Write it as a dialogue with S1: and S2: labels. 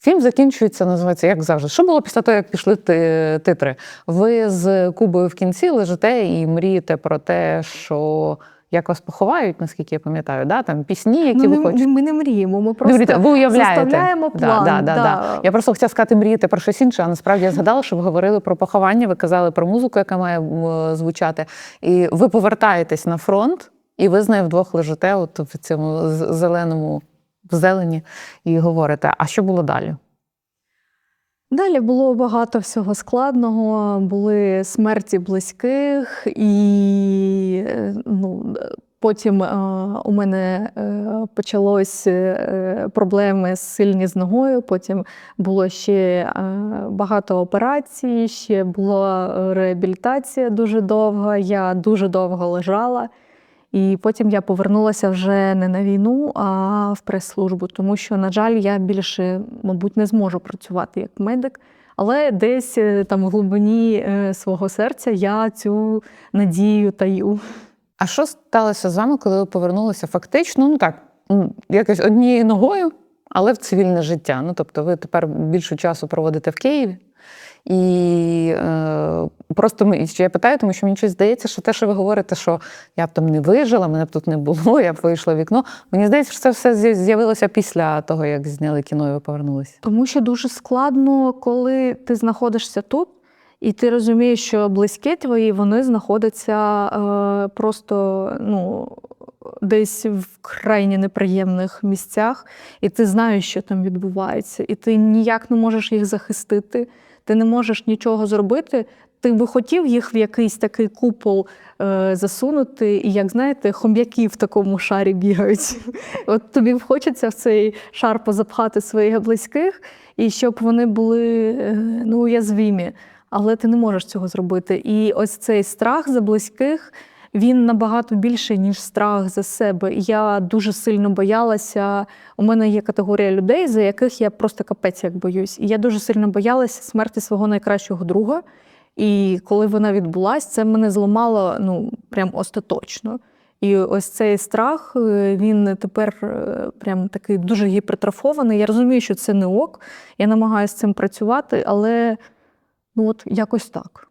S1: Фільм закінчується, називається як завжди. Що було після того, як пішли титри? Ви з Кубою в кінці лежите і мрієте про те, що як вас поховають, наскільки я пам'ятаю, да? там пісні, які
S2: ну,
S1: ви
S2: не-
S1: хочете.
S2: ми не мріємо, ми просто
S1: мрієте, ви уявляєте.
S2: заставляємо
S1: Да,
S2: план.
S1: Да, да, да,
S2: да.
S1: Я просто хотіла сказати, мрієте про щось інше, а насправді я згадала, що ви говорили про поховання, ви казали про музику, яка має звучати. І ви повертаєтесь на фронт, і ви з нею вдвох лежите от в цьому зеленому в зелені і говорите, а що було далі?
S2: Далі було багато всього складного, були смерті близьких, і е, ну, потім е, у мене е, почалось проблеми сильні з ногою. Потім було ще багато операцій, ще була реабілітація дуже довга. Я дуже довго лежала. І потім я повернулася вже не на війну, а в прес-службу, тому що, на жаль, я більше, мабуть, не зможу працювати як медик. Але десь е, там в глибині е, свого серця я цю надію таю.
S1: А що сталося з вами, коли ви повернулися фактично, ну так, якось однією ногою, але в цивільне життя? Ну, тобто, ви тепер більше часу проводите в Києві. І е, просто ми, що я питаю, тому що мені щось здається, що те, що ви говорите, що я б там не вижила, мене б тут не було, я б вийшла в вікно. Мені здається, що це все з'явилося після того, як зняли кіно і ви повернулися.
S2: Тому що дуже складно, коли ти знаходишся тут, і ти розумієш, що близькі твої вони знаходяться е, просто ну, десь в крайні неприємних місцях, і ти знаєш, що там відбувається, і ти ніяк не можеш їх захистити, ти не можеш нічого зробити. Ти би хотів їх в якийсь такий купол е, засунути, і як знаєте, хом'яки в такому шарі бігають. От тобі хочеться в цей шар позапхати своїх близьких, і щоб вони були е, ну, уязвімі. Але ти не можеш цього зробити. І ось цей страх за близьких. Він набагато більший, ніж страх за себе. Я дуже сильно боялася. У мене є категорія людей, за яких я просто капець як боюсь. І я дуже сильно боялася смерті свого найкращого друга. І коли вона відбулась, це мене зламало ну прям остаточно. І ось цей страх е, він тепер е, прям такий дуже гіпертрофований. Я розумію, що це не ок. Я намагаюся з цим працювати, але ну от якось так.